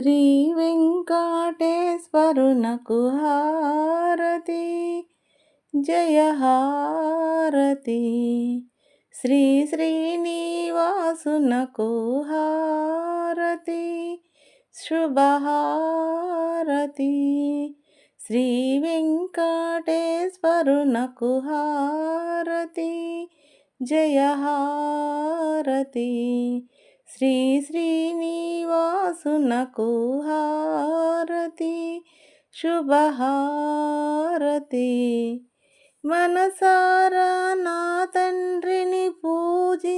శ్రీ వెంకటేశ్వరునకు హారతి. జయ హారతి. శ్రీ శ్రీనివాసునకు హారతి. శుభహారతి శ్రీ వెంకటేశ్వరునకు హారతి. జయ హారతి. శ్రీ శ్రీనివాసునకు హారతి శుభహారతి. మనసారా నా తండ్రిని పూజించని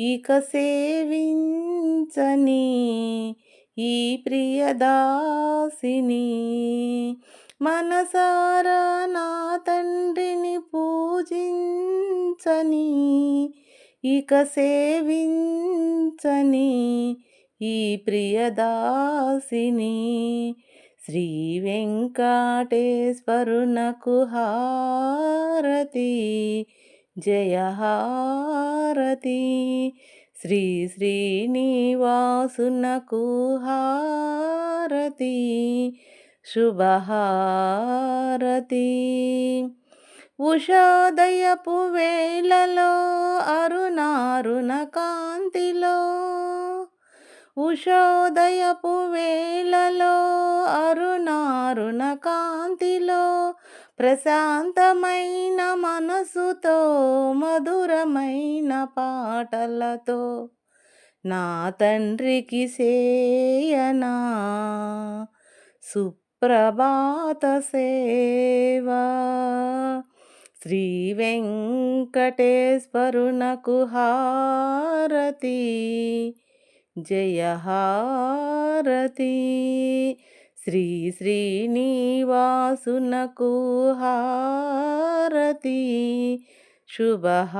ఇక సేవించని ఈ ప్రియదాసిని మనసారా నా తండ్రిని పూజించని ఇక సేవించని ఈ ప్రియదాసిని శ్రీ వెంకటేశ్వరునకు హారతి. జయ హారతి. శ్రీ శ్రీనివాసునకు హారతి. శుభహారతి ఉషోదయపు వేళలో అరుణారుణ కాంతిలో. ఉషోదయపు వేళలో అరుణారుణ కాంతిలో. ప్రశాంతమైన మనసుతో మధురమైన పాటలతో. నా తండ్రికి సేయనా? సుప్రభాత సేవా? శ్రీ వెంకటేశ్వరునకు హారతి. జయ హారతి. శ్రీ శ్రీనివాసునకు హారతి. శుభహారతి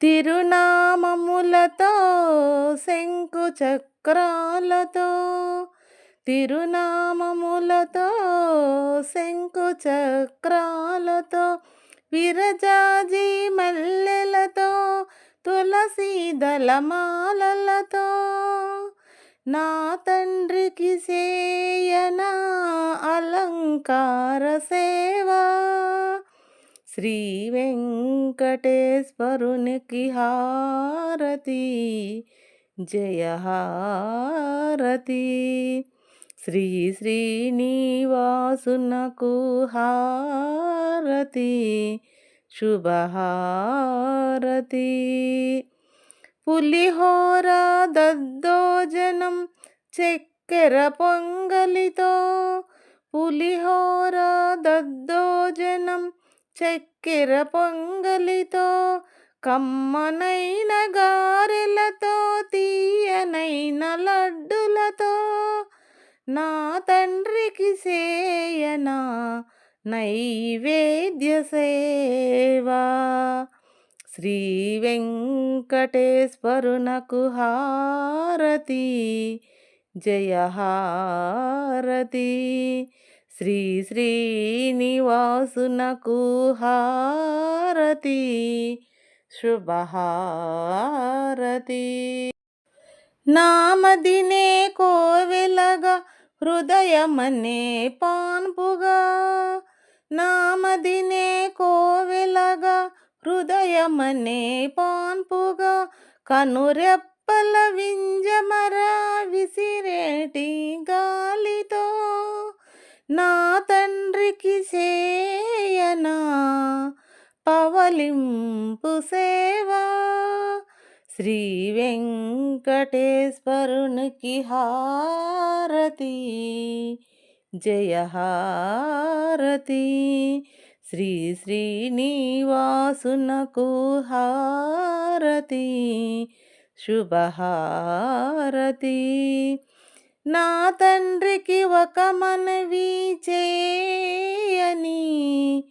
తిరునామములతో శంకు చక్రాలతో తిరునామములతో శంకు చక్రాలతో విరజాజి మల్లెలతో తులసి దళమాలలతో. నా తండ్రికి సేయనా అలంకార సేవా. శ్రీ వెంకటేశ్వరునికి హారతి జయ హారతి. శ్రీ శ్రీనివాసునకు హారతి శుభహారతి. పులిహోర దద్దోజనం చక్కెర పొంగలితో పులిహోర దద్దోజనం చక్కెర పొంగలితో కమ్మనైన గారెలతో తీయనైన లడ్డులతో నా తండ్రికి సేయనా నైవేద్య సేవా. శ్రీ వెంకటేశ్వరునకు హారతి జయ హారతి. శ్రీ శ్రీనివాసునకు హారతి శుభహారతి నామదినే కోవెలగా హృదయమనే పాన్పుగా నామదినే కోవెలగా హృదయమనే పాన్పుగా కనురెప్పల వింజమరా విసిరేటి గాలితో నా తండ్రికి సేయనా పవలింపు సేవా శ్రీ వెంకటేశ్వరునికి హారతి. జయ హారతి. శ్రీ శ్రీనివాసునకు హారతి. శుభహారతి నా తండ్రికి ఒక మనవి చేయని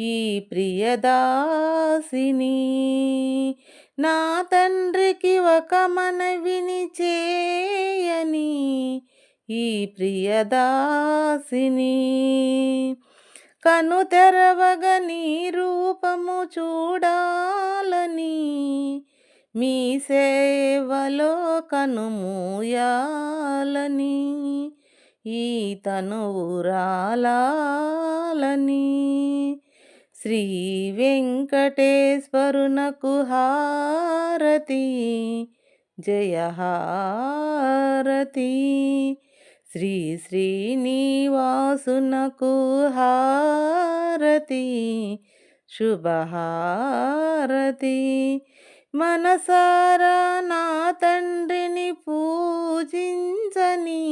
ఈ ప్రియదాసిని నా తండ్రికి ఒక మనవిని చేయని ఈ ప్రియదాసిని కను తెరవగ నీ రూపము చూడాలని మీ సేవలో కనుమూయాలని ఈ తనువురాలని శ్రీ వెంకటేశ్వరునకు హారతి. జయహారతి శ్రీ శ్రీనివాసునకు హారతి. శుభహారతి మనసారా నా తండ్రిని పూజించని.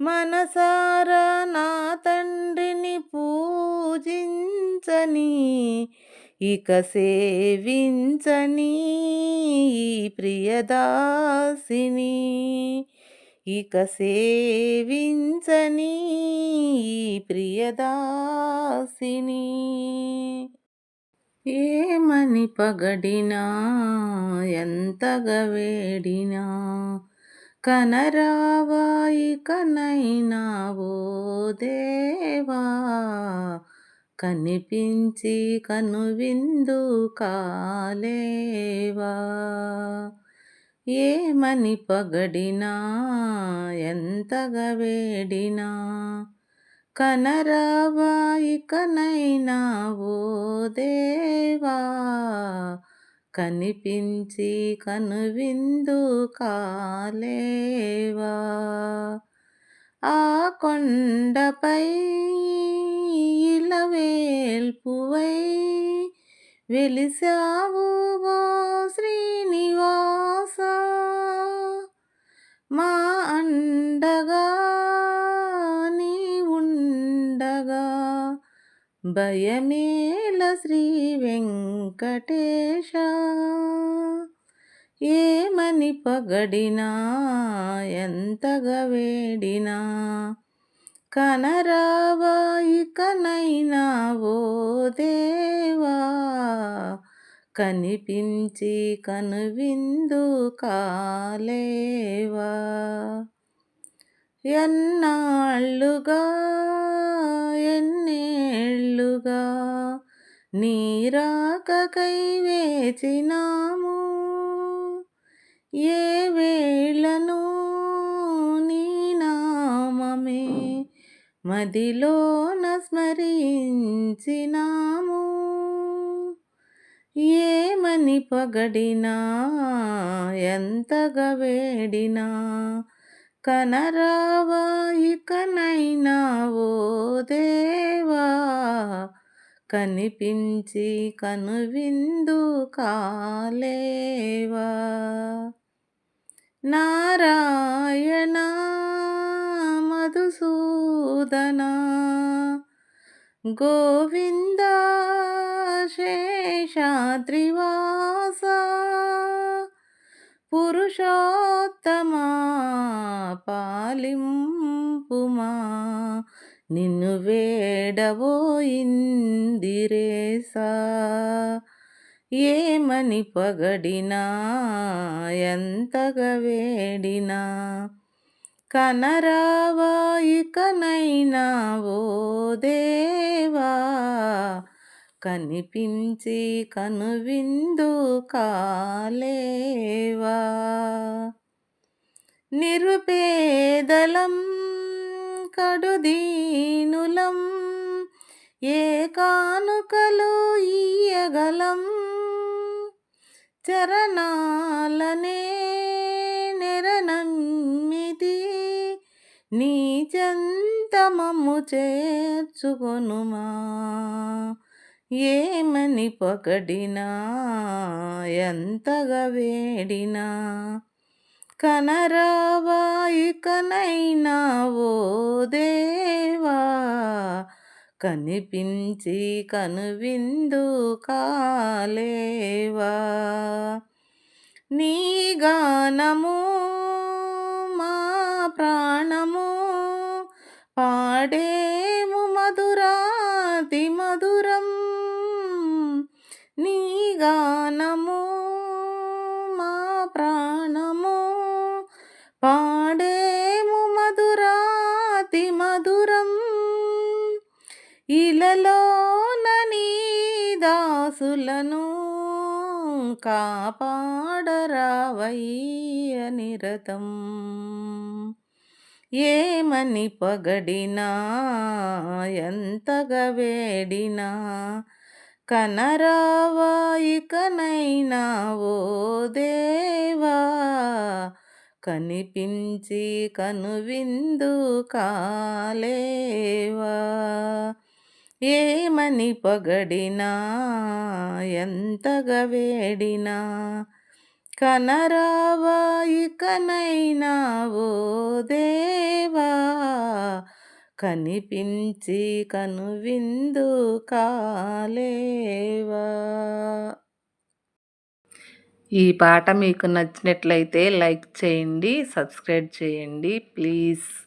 మనసారా నా తండ్రిని పూజించని ఇక సేవించని ప్రియదాసిని ఇక సేవించని ప్రియదాసిని. ఏమని పగడినా ఎంతగా వేడినా కనరావాయి కనైనావో దేవా కనిపించి కనువిందు కాలేవా. ఏమని పగడినా ఎంతగా వేడినా కనరావాయి కనైనావో దేవా కనిపించి కనువిందు కాలేవా? ఆ కొండపై ఇలవేల్పువై వెలిసావు ఓ శ్రీనివాస. మా అండగా నీ ఉండగా భయమే భయమేల శ్రీ వెంకటేశ. ఏమని పగడినా ఎంతగా వేడినా కనరావాయి కనైనా ఓ దేవా. కనిపించి కనువిందు కాలేవా. ఎన్నాళ్ళుగా ఎన్నేళ్ళుగా నీరాకకై వేచినాము. ఏ వేళను నీ నామమే మదిలోన స్మరించినాము. ఏమని పగడినా ఎంతగా వేడినా కనరావాయి కనైనా ఓ దేవా కనిపించి కనువిందు కాలేవా? నారాయణ మధుసూదన గోవింద శేషాద్రివాస పురుషోత్తమా పాలింపుమా? నిన్ను వేడబోయిందిరేసా. ఏమని పగడినా ఎంతగా వేడినా. కనరావాయి కనైనా ఓ దేవా. కనిపించి కనువిందు కాలేవా. నిరుపేదలం కడుదీనులం ఏ కానుకలు ఇయ్యగలం చరణాలనే నెరనమ్మిది నీ చంతమము చేర్చుకొనుమా? ఏమని పకడినా ఎంతగా వేడినా? కనరావాయి కనైనా ఓ దేవా కనిపించి కనువిందు కాలేవా. నీ గానము మా ప్రాణము పాడే ఇలలో నీ దాసులను కాపాడరావయ్య నిరతం. ఏమని పగడినా ఎంతగా వేడినా కనరావాయికనైనా ఓ దేవా కనిపించి కనువిందు కాలేవా? ఏమని పొగడినా ఎంతగా వేడినా? కనరావా ఇకనైనా? ఓ దేవా కనిపించి కనువిందు కాలేవా? ఈ పాట మీకు నచ్చినట్లయితే లైక్ చేయండి సబ్స్క్రైబ్ చేయండి ప్లీజ్.